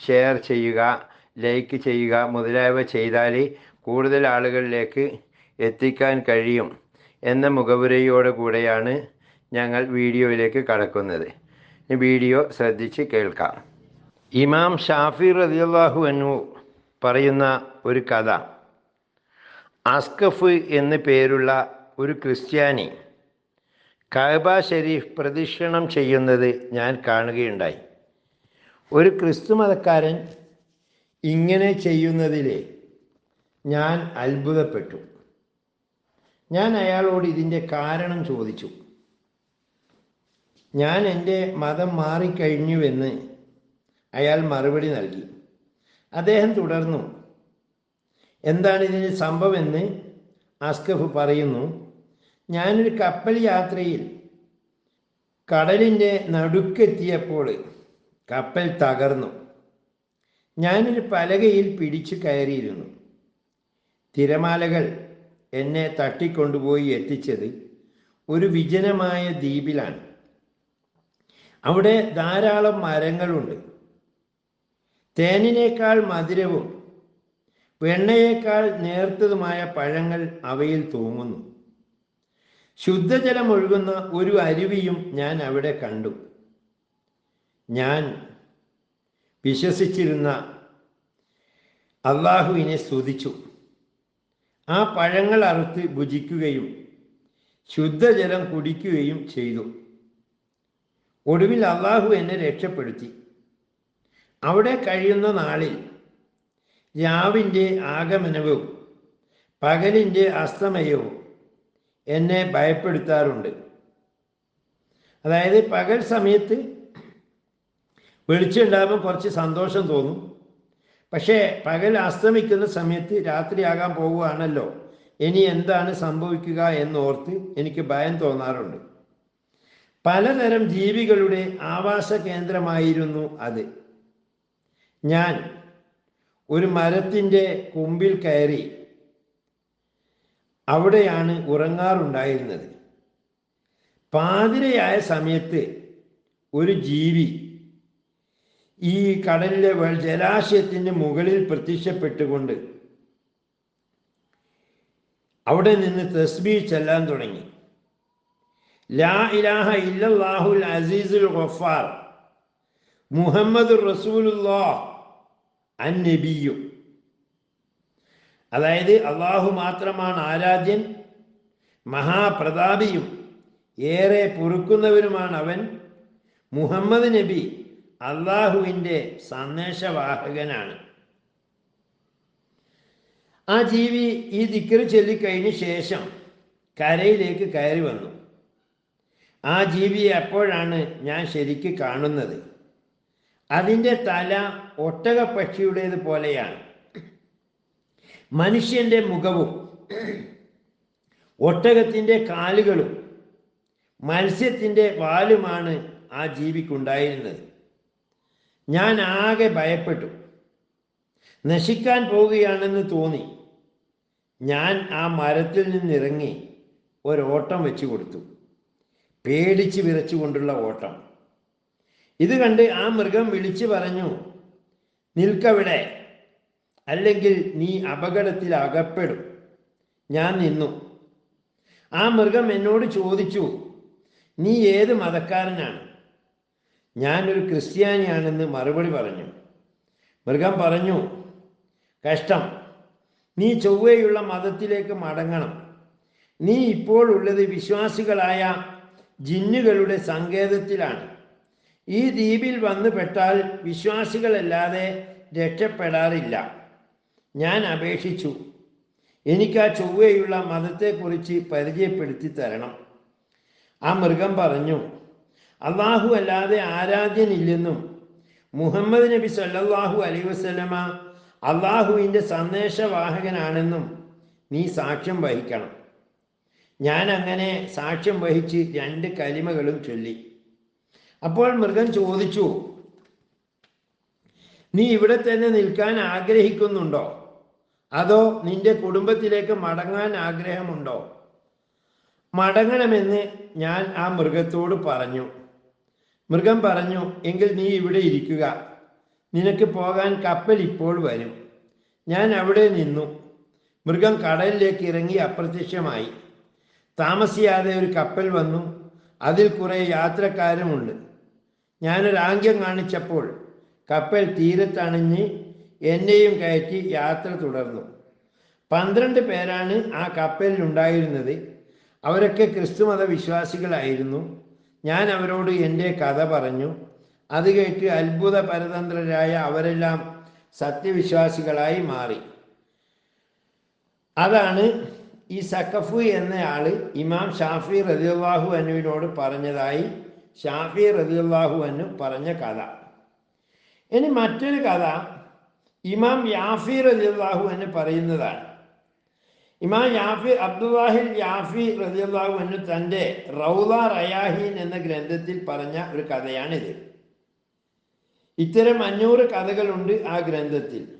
Share ചെയ്യുക like ചെയ്യുക മുതലായവ ചെയ്താൽ കൂടുതൽ ആളുകളിലേക്ക് എത്തിക്കാൻ കഴിയും എന്ന മുഖവുരയോട് കൂടെയാണ് ഞങ്ങൾ വീഡിയോയിലേക്ക് കടക്കുന്നത്. വീഡിയോ ശ്രദ്ധിച്ച് കേൾക്കാം. ഇമാം ഷാഫി റളിയല്ലാഹു അനു പറയുന്ന ഒരു കഥ. അസ്കഫ് എന്ന് പേരുള്ള ഒരു ക്രിസ്ത്യാനി കഅബ ഷെരീഫ് പ്രദക്ഷിണം ചെയ്യുന്നത് ഞാൻ കാണുകയുണ്ടായി. ഒരു ക്രിസ്തു മതക്കാരൻ ഇങ്ങനെ ചെയ്യുന്നതിലെ ഞാൻ അത്ഭുതപ്പെട്ടു. ഞാൻ അയാളോട് ഇതിന്റെ കാരണം ചോദിച്ചു. ഞാൻ എന്റെ മതം മാറിക്കഴിഞ്ഞുവെന്ന് അയാൾ മറുപടി നൽകി. അദ്ദേഹം തുടർന്നു എന്താണ് ഇതിന് സംഭവമെന്ന് അസ്കഫ് പറയുന്നു. ഞാനൊരു കപ്പൽ യാത്രയിൽ കടലിന്റെ നടുക്കെത്തിയപ്പോൾ കപ്പൽ തകർന്നു. ഞാനൊരു പലകയിൽ പിടിച്ചു കയറിയിരുന്നു. തിരമാലകൾ എന്നെ തട്ടിക്കൊണ്ടുപോയി എത്തിച്ചത് ഒരു വിജനമായ ദ്വീപിലാണ്. അവിടെ ധാരാളം മരങ്ങളുണ്ട്. തേനിനേക്കാൾ മധുരവും വെണ്ണയേക്കാൾ നേർത്തതുമായ പഴങ്ങൾ അവയിൽ തൂങ്ങുന്നു. ശുദ്ധജലം ഒഴുകുന്ന ഒരു അരുവിയും ഞാൻ അവിടെ കണ്ടു. ഞാൻ വിശ്വസിച്ചിരുന്ന അള്ളാഹുവിനെ സ്തുതിച്ചു. ആ പഴങ്ങൾ അറുത്ത് ഭുജിക്കുകയും ശുദ്ധജലം കുടിക്കുകയും ചെയ്തു. ഒടുവിൽ അള്ളാഹു എന്നെ രക്ഷപ്പെടുത്തി. അവിടെ കഴിയുന്ന നാളിൽ രാവിന്റെ ആഗമനവും പകലിന്റെ അസ്തമയവും എന്നെ ഭയപ്പെടുത്താറുണ്ട്. അതായത് പകൽ സമയത്ത് വെളിച്ചമുണ്ടാകുമ്പോൾ കുറച്ച് സന്തോഷം തോന്നും. പക്ഷേ പകൽ അസ്തമിക്കുന്ന സമയത്ത് രാത്രിയാകാൻ പോവുകയാണല്ലോ ഇനി എന്താണ് സംഭവിക്കുക എന്നോർത്ത് എനിക്ക് ഭയം തോന്നാറുണ്ട്. പലതരം ജീവികളുടെ ആവാസ കേന്ദ്രമായിരുന്നു അത്. ഞാൻ ഒരു മരത്തിന്റെ കുമ്പിൽ കയറി അവിടെയാണ് ഉറങ്ങാറുണ്ടായിരുന്നത്. പാതിരയായ സമയത്ത് ഒരു ജീവി ഈ കടലിലെ ജലാശയത്തിന്റെ മുകളിൽ പ്രത്യക്ഷപ്പെട്ടുകൊണ്ട് അവിടെ നിന്ന് തസ്ബീ ചെല്ലാൻ തുടങ്ങി. ലാ ഇലാഹ ഇല്ലാഹുൽ അസീസുൽ ഗഫാർ മുഹമ്മദ് റസൂലുല്ലാഹ് അൻ നബിയു. അതായത് അള്ളാഹു മാത്രമാണ് ആരാധ്യൻ മഹാപ്രതാപിയും ഏറെ പൊറുക്കുന്നവരുമാണ് അവൻ മുഹമ്മദ് നബി. അള്ളാഹുവിന്റെ സന്ദേശവാഹകനാണ്. ആ ജീവി ഈ ദിക്കറ് ചൊല്ലിക്കഴിഞ്ഞ ശേഷം കരയിലേക്ക് കയറി വന്നു. ആ ജീവിയെ അപ്പോഴാണ് ഞാൻ ശരിക്ക് കാണുന്നത്? അതിന്റെ തല ഒട്ടകപ്പക്ഷിയുടേത് പോലെയാണ്. മനുഷ്യന്റെ മുഖവും ഒട്ടകത്തിന്റെ കാലുകളും മത്സ്യത്തിന്റെ വാലുമാണ് ആ ജീവിക്കുണ്ടായിരുന്നത്. ഞാൻ ആകെ ഭയപ്പെട്ടു. നശിക്കാൻ പോവുകയാണെന്ന് തോന്നി. ഞാൻ ആ മരത്തിൽ നിന്നിറങ്ങി ഒരോട്ടം വെച്ചു കൊടുത്തു. പേടിച്ച് വിറച്ചുകൊണ്ടുള്ള ഓട്ടം. ഇത് കണ്ട് ആ മൃഗം വിളിച്ചു പറഞ്ഞു നിൽക്കവിടെ. അല്ലെങ്കിൽ നീ അപകടത്തിൽ അകപ്പെടും. ഞാൻ നിന്നു. ആ മൃഗം എന്നോട് ചോദിച്ചു നീ ഏത് മതക്കാരനാണ്? ഞാനൊരു ക്രിസ്ത്യാനിയാണെന്ന് മറുപടി പറഞ്ഞു. മൃഗം പറഞ്ഞു കഷ്ടം. നീ ചൊവ്വയുള്ള മതത്തിലേക്ക് മടങ്ങണം. നീ ഇപ്പോൾ ഉള്ളത് വിശ്വാസികളായ ജിന്നുകളുടെ സങ്കേതത്തിലാണ്. ഈ ദ്വീപിൽ വന്നു പെട്ടാൽ വിശ്വാസികളല്ലാതെ രക്ഷപ്പെടാറില്ല. ഞാൻ അപേക്ഷിച്ചു. എനിക്ക് ആ ചൊവ്വയുള്ള മതത്തെക്കുറിച്ച് പരിചയപ്പെടുത്തി തരണം. ആ മൃഗം പറഞ്ഞു അള്ളാഹു അല്ലാതെ ആരാധ്യനില്ലെന്നും മുഹമ്മദ് നബി സല്ലാഹു അലൈഹി വസല്ലമ അള്ളാഹുവിന്റെ സന്ദേശവാഹകനാണെന്നും നീ സാക്ഷ്യം വഹിക്കണം. ഞാൻ അങ്ങനെ സാക്ഷ്യം വഹിച്ച് രണ്ട് കലിമകളും ചൊല്ലി. അപ്പോൾ മൃഗം ചോദിച്ചു നീ ഇവിടെ തന്നെ നിൽക്കാൻ ആഗ്രഹിക്കുന്നുണ്ടോ? അതോ നിന്റെ കുടുംബത്തിലേക്ക് മടങ്ങാൻ ആഗ്രഹമുണ്ടോ? മടങ്ങണമെന്ന് ഞാൻ ആ മൃഗത്തോട് പറഞ്ഞു. മൃഗം പറഞ്ഞു എങ്കിൽ നീ ഇവിടെ ഇരിക്കുക. നിനക്ക് പോകാൻ കപ്പൽ ഇപ്പോൾ വരും. ഞാൻ അവിടെ നിന്നു. മൃഗം കടലിലേക്ക് ഇറങ്ങി അപ്രത്യക്ഷമായി. താമസിയാതെ ഒരു കപ്പൽ വന്നു. അതിൽ കുറേ യാത്രക്കാരുമുണ്ട്. ഞാനൊരു ആംഗ്യം കാണിച്ചപ്പോൾ കപ്പൽ തീരത്തണിഞ്ഞ് എന്നെയും കയറ്റി യാത്ര തുടർന്നു. പന്ത്രണ്ട് പേരാണ് ആ കപ്പലിലുണ്ടായിരുന്നത്. അവരൊക്കെ ക്രിസ്തുമത വിശ്വാസികളായിരുന്നു ഞാൻ അവരോട് എന്റെ കഥ പറഞ്ഞു. അത് കേട്ട് അത്ഭുത പരതന്ത്രരായ അവരെല്ലാം സത്യവിശ്വാസികളായി മാറി. അതാണ് ഈ സക്കഫു എന്നയാൾ ഇമാം ഷാഫി റതിയുള്ളാഹു അനുവിനോട് പറഞ്ഞതായി ഷാഫി റതിയുള്ളാഹു അനു പറഞ്ഞ കഥ. ഇനി മറ്റൊരു കഥ ഇമാം യാഫി റതിയുള്ളാഹു അനു പറയുന്നതാണ്. ഇമാം യാഫി അബ്ദുല്ലാഹിൽ യാഫി എന്ന് തന്റെ റൗല റയാഹീൻ എന്ന ഗ്രന്ഥത്തിൽ പറഞ്ഞ ഒരു കഥയാണിത്. ഇത്തരം അഞ്ഞൂറ് കഥകളുണ്ട് ആ ഗ്രന്ഥത്തിൽ.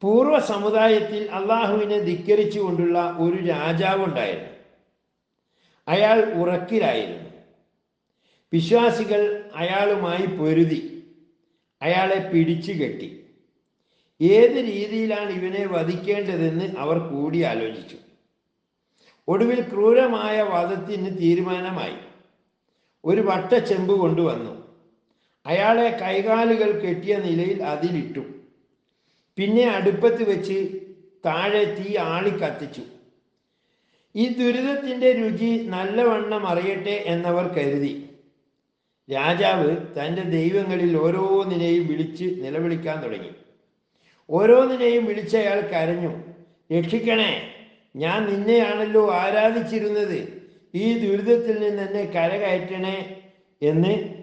പൂർവ സമുദായത്തിൽ അള്ളാഹുവിനെ ധിക്കരിച്ചുകൊണ്ടുള്ള ഒരു രാജാവുണ്ടായിരുന്നു. അയാൾ ഉറക്കിലായിരുന്നു. വിശ്വാസികൾ അയാളുമായി പൊരുതി. അയാളെ പിടിച്ചു കെട്ടി ഏത് രീതിയിലാണ് ഇവനെ വധിക്കേണ്ടതെന്ന് അവർ കൂടി ആലോചിച്ചു. ഒടുവിൽ ക്രൂരമായ വധത്തിന് തീരുമാനമായി. ഒരു വട്ട ചെമ്പ് കൊണ്ടുവന്നു. അയാളെ കൈകാലുകൾ കെട്ടിയ നിലയിൽ അതിലിട്ടു. പിന്നെ അടുപ്പത്ത് വെച്ച് താഴെ തീ ആളി കത്തിച്ചു. ഈ ദുരിതത്തിന്റെ രുചി നല്ലവണ്ണം അറിയട്ടെ എന്നവർ കരുതി. രാജാവ് തന്റെ ദൈവങ്ങളിൽ ഓരോന്നിനെയും വിളിച്ച് നിലവിളിക്കാൻ തുടങ്ങി. ഓരോന്നിനെയും വിളിച്ചയാൾ കരഞ്ഞു. രക്ഷിക്കണേ ഞാൻ നിന്നെയാണല്ലോ ആരാധിച്ചിരുന്നത്. ഈ ദുരിതത്തിൽ നിന്ന് എന്നെ കരകയറ്റണേ എന്ന്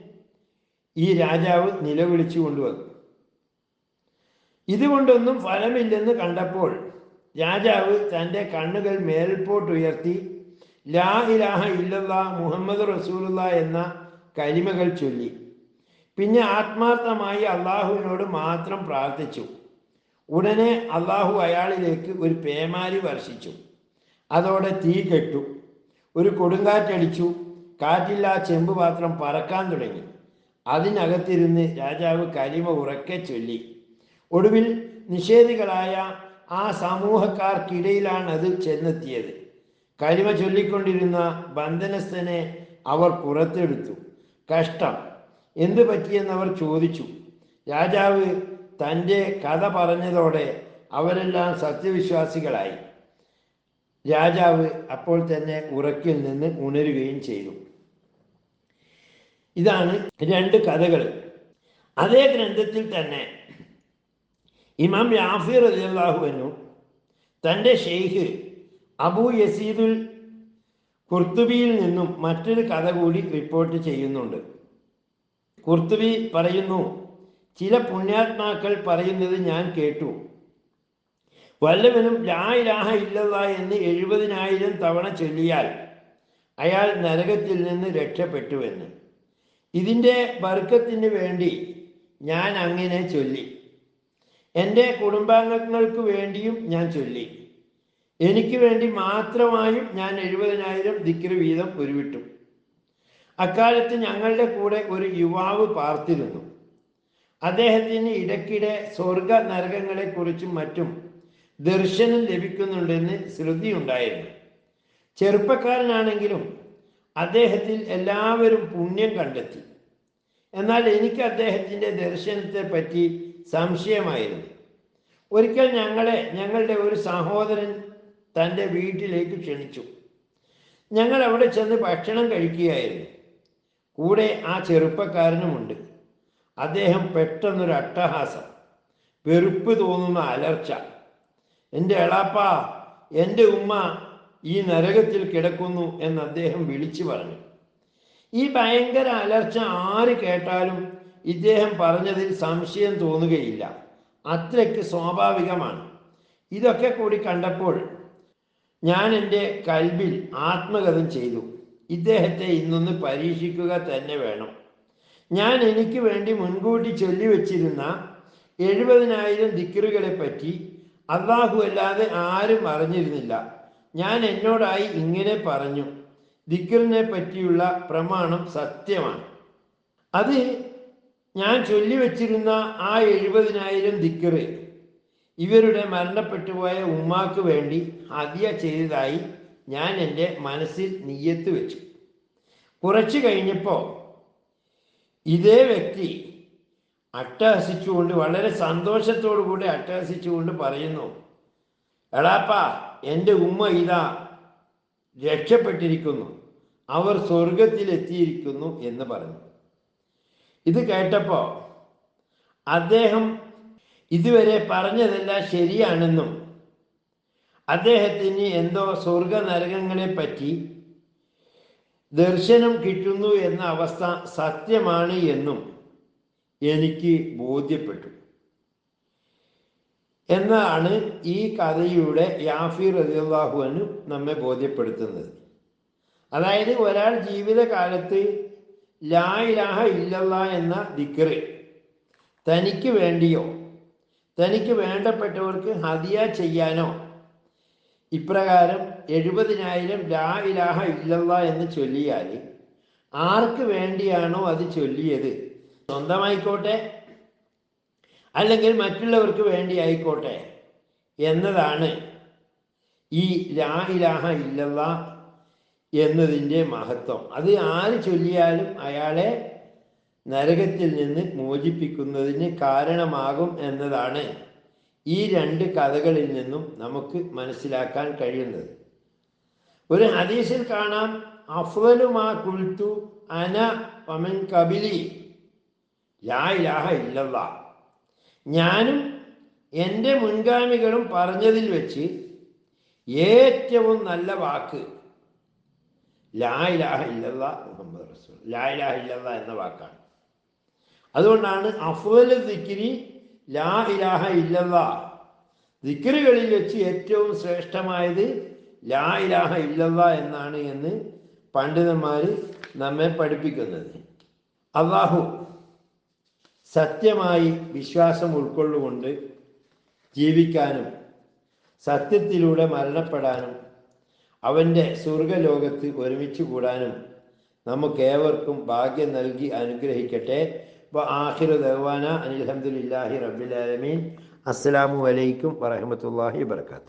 ഈ രാജാവ് നിലവിളിച്ചു കൊണ്ടുവന്നു. ഇതുകൊണ്ടൊന്നും ഫലമില്ലെന്ന് കണ്ടപ്പോൾ രാജാവ് തന്റെ കണ്ണുകൾ മേൽപോട്ടുയർത്തി ലാ ഇലാഹ ഇല്ലല്ലാ മുഹമ്മദ് റസൂലുള്ള എന്ന കലിമകൾ ചൊല്ലി. പിന്നെ ആത്മാർത്ഥമായി അള്ളാഹുവിനോട് മാത്രം പ്രാർത്ഥിച്ചു. ഉടനെ അള്ളാഹു അയാളിലേക്ക് ഒരു പേമാരി വർഷിച്ചു. അതോടെ തീ കെട്ടു. ഒരു കൊടുങ്കാറ്റടിച്ചു. കാറ്റിൽ ചെമ്പ് പാത്രം പറക്കാൻ തുടങ്ങി. അതിനകത്തിരുന്ന് രാജാവ് കലിമ ഉറക്കെ ചൊല്ലി. ഒടുവിൽ നിഷേധികളായ ആ സമൂഹക്കാർക്കിടയിലാണ് അത് ചെന്നെത്തിയത്. കലിമ ചൊല്ലിക്കൊണ്ടിരുന്ന ബന്ധനസ്ഥനെ അവർ പുറത്തെടുത്തു. കഷ്ടം. എന്തു പറ്റിയെന്നവർ ചോദിച്ചു. രാജാവ് തന്റെ കഥ പറഞ്ഞതോടെ അവരെല്ലാം സത്യവിശ്വാസികളായി. രാജാവ് അപ്പോൾ തന്നെ ഉറക്കിൽ നിന്ന് ഉണരുകയും ചെയ്തു. ഇതാണ് രണ്ട് കഥകൾ. അതേ ഗ്രന്ഥത്തിൽ തന്നെ ഇമാം യാഫിർ അലിയാഹുവിനു തന്റെ ഷെയ്ഖ് അബു യസീദുൽ കുർത്തുബിയിൽ നിന്നും മറ്റൊരു കഥ കൂടി റിപ്പോർട്ട് ചെയ്യുന്നുണ്ട്. കുർത്തുബി പറയുന്നു ചില പുണ്യാത്മാക്കൾ പറയുന്നത് ഞാൻ കേട്ടു. വല്ലവനും ലാ ഇലാഹ ഇല്ലല്ലാ എന്ന് എഴുപതിനായിരം തവണ ചൊല്ലിയാൽ അയാൾ നരകത്തിൽ നിന്ന് രക്ഷപ്പെട്ടുവെന്ന്. ഇതിന്റെ വർക്കത്തിന് വേണ്ടി ഞാൻ അങ്ങനെ ചൊല്ലി. എന്റെ കുടുംബാംഗങ്ങൾക്ക് വേണ്ടിയും ഞാൻ ചൊല്ലി. എനിക്ക് വേണ്ടി മാത്രമായും ഞാൻ എഴുപതിനായിരം ദിക്ര വീതം ഉരുവിട്ടു. അക്കാലത്ത് ഞങ്ങളുടെ കൂടെ ഒരു യുവാവ് പാർത്തിരുന്നു. അദ്ദേഹത്തിന് ഇടയ്ക്കിടെ സ്വർഗ നരകങ്ങളെക്കുറിച്ചും മറ്റും ദർശനം ലഭിക്കുന്നുണ്ടെന്ന് ശ്രുതിയുണ്ടായിരുന്നു. ചെറുപ്പക്കാരനാണെങ്കിലും അദ്ദേഹത്തിൽ എല്ലാവരും പുണ്യം കണ്ടെത്തി. എന്നാൽ എനിക്ക് അദ്ദേഹത്തിന്റെ ദർശനത്തെ പറ്റി സംശയമായിരുന്നു. ഒരിക്കൽ ഞങ്ങളെ ഞങ്ങളുടെ ഒരു സഹോദരൻ തന്റെ വീട്ടിലേക്ക് ക്ഷണിച്ചു. ഞങ്ങൾ അവിടെ ചെന്ന് ഭക്ഷണം കഴിക്കുകയായിരുന്നു. കൂടെ ആ ചെറുപ്പക്കാരനുമുണ്ട്. അദ്ദേഹം പെട്ടെന്നൊരു അട്ടഹാസം വെറുപ്പ് തോന്നുന്ന അലർച്ച. എന്റെ എളാപ്പ എന്റെ ഉമ്മ ഈ നരകത്തിൽ കിടക്കുന്നു എന്ന് അദ്ദേഹം വിളിച്ചു പറഞ്ഞു. ഈ ഭയങ്കര അലർച്ച ആര് കേട്ടാലും ഇദ്ദേഹം പറഞ്ഞതിൽ സംശയം തോന്നുകയില്ല. അത്രയ്ക്ക് സ്വാഭാവികമാണ്. ഇതൊക്കെ കൂടി കണ്ടപ്പോൾ ഞാൻ എന്റെ കൽബിൽ ആത്മകഥം ചെയ്തു. ഇദ്ദേഹത്തെ ഇന്നൊന്ന് പരീക്ഷിക്കുക തന്നെ വേണം. ഞാൻ എനിക്ക് വേണ്ടി മുൻകൂട്ടി ചൊല്ലിവെച്ചിരുന്ന എഴുപതിനായിരം ദിക്കറുകളെ പറ്റി അള്ളാഹു അല്ലാതെ ആരും അറിഞ്ഞിരുന്നില്ല. ഞാൻ എന്നോടായി ഇങ്ങനെ പറഞ്ഞു. ദിക്കറിനെ പറ്റിയുള്ള പ്രമാണം സത്യമാണ്. അത് ഞാൻ ചൊല്ലിവെച്ചിരുന്ന ആ എഴുപതിനായിരം ദിക്കറ് ഇവരുടെ മരണപ്പെട്ടുപോയ ഉമ്മാക്ക് വേണ്ടി ഹദിയ ചെയ്തതായി ഞാൻ എന്റെ മനസ്സിൽ നീയത്ത് വെച്ചു. കുറച്ച് കഴിഞ്ഞപ്പോൾ ഇതേ വ്യക്തി അട്ടഹസിച്ചുകൊണ്ട് വളരെ സന്തോഷത്തോടു കൂടി അട്ടഹസിച്ചുകൊണ്ട് പറയുന്നു എടാപ്പ എന്റെ ഉമ്മ ഇതാ രക്ഷപ്പെട്ടിരിക്കുന്നു. അവർ സ്വർഗത്തിലെത്തിയിരിക്കുന്നു എന്ന് പറഞ്ഞു. ഇത് കേട്ടപ്പോൾ അദ്ദേഹം ഇതുവരെ പറഞ്ഞതെല്ലാം ശരിയാണെന്നും അദ്ദേഹത്തിന് എന്തോ സ്വർഗ നരകങ്ങളെ പറ്റി ദർശനം കിട്ടുന്നു എന്ന അവസ്ഥ സത്യമാണ് എന്നും എനിക്ക് ബോധ്യപ്പെട്ടു. എന്നാണ് ഈ കഥയുടെ യാഫി റതിയുള്ളാഹുവിന് നമ്മെ ബോധ്യപ്പെടുത്തുന്നത്. അതായത് ഒരാൾ ജീവിതകാലത്ത് ലാ ഇലാഹ ഇല്ലല്ല എന്ന ദിക്കറ് തനിക്ക് വേണ്ടിയോ തനിക്ക് വേണ്ടപ്പെട്ടവർക്ക് ഹതിയ ചെയ്യാനോ ഇപ്രകാരം എഴുപതിനായിരം ലാ ഇലാഹ ഇല്ലല്ല എന്ന് ചൊല്ലിയാൽ ആർക്ക് വേണ്ടിയാണോ അത് ചൊല്ലിയത്? സ്വന്തമായിക്കോട്ടെ? അല്ലെങ്കിൽ മറ്റുള്ളവർക്ക് വേണ്ടി ആയിക്കോട്ടെ എന്നതാണ് ഈ ലാ ഇലാഹ ഇല്ലല്ല എന്നതിന്റെ മഹത്വം. അത് ആര് ചൊല്ലിയാലും അയാളെ നരകത്തിൽ നിന്ന് മോചിപ്പിക്കുന്നതിന് കാരണമാകും എന്നതാണ്. ഈ രണ്ട് കഥകളിൽ നിന്നും നമുക്ക് മനസ്സിലാക്കാൻ കഴിയുന്നത്. ഒരു ഹദീസിൽ കാണാം അഫ്വലുമാ കുൽത്തു അന വമൻ കബിലി. ലാ ഇലാഹ ഇല്ലല്ലാ ഞാനും എന്റെ മുൻഗാമികളും പറഞ്ഞതിൽ വെച്ച് ഏറ്റവും നല്ല വാക്ക് ലാ ഇലാഹ ഇല്ലല്ല മുഹമ്മദ് റസൂൽ ലാ ഇലാഹ ഇല്ലല്ല എന്ന വാക്കാണ്. അതുകൊണ്ടാണ് അഫ്വൽ ദിക്കിരി ലാ ഇലാഹ ഇല്ലല്ല. ദിക്കറുകളിൽ വെച്ച് ഏറ്റവും ശ്രേഷ്ഠമായത് ലാ ഇലാഹ ഇല്ലല്ല എന്നാണ് എന്ന് പണ്ഡിതന്മാർ നമ്മെ പഠിപ്പിക്കുന്നത്. അള്ളാഹു സത്യമായി വിശ്വാസം ഉൾക്കൊള്ളുകൊണ്ട് ജീവിക്കാനും സത്യത്തിലൂടെ മരണപ്പെടാനും അവന്റെ സ്വർഗലോകത്ത് ഒരുമിച്ച് കൂടാനും നമുക്കേവർക്കും ഭാഗ്യം നൽകി അനുഗ്രഹിക്കട്ടെ. ആഹിർ ദവാന അനിൽഹമുല്ലാഹി റബ്ബിലാലമീൻ അസ്സലാമു അലൈക്കും വറഹമത്തല്ലാഹി വർക്കാത്തു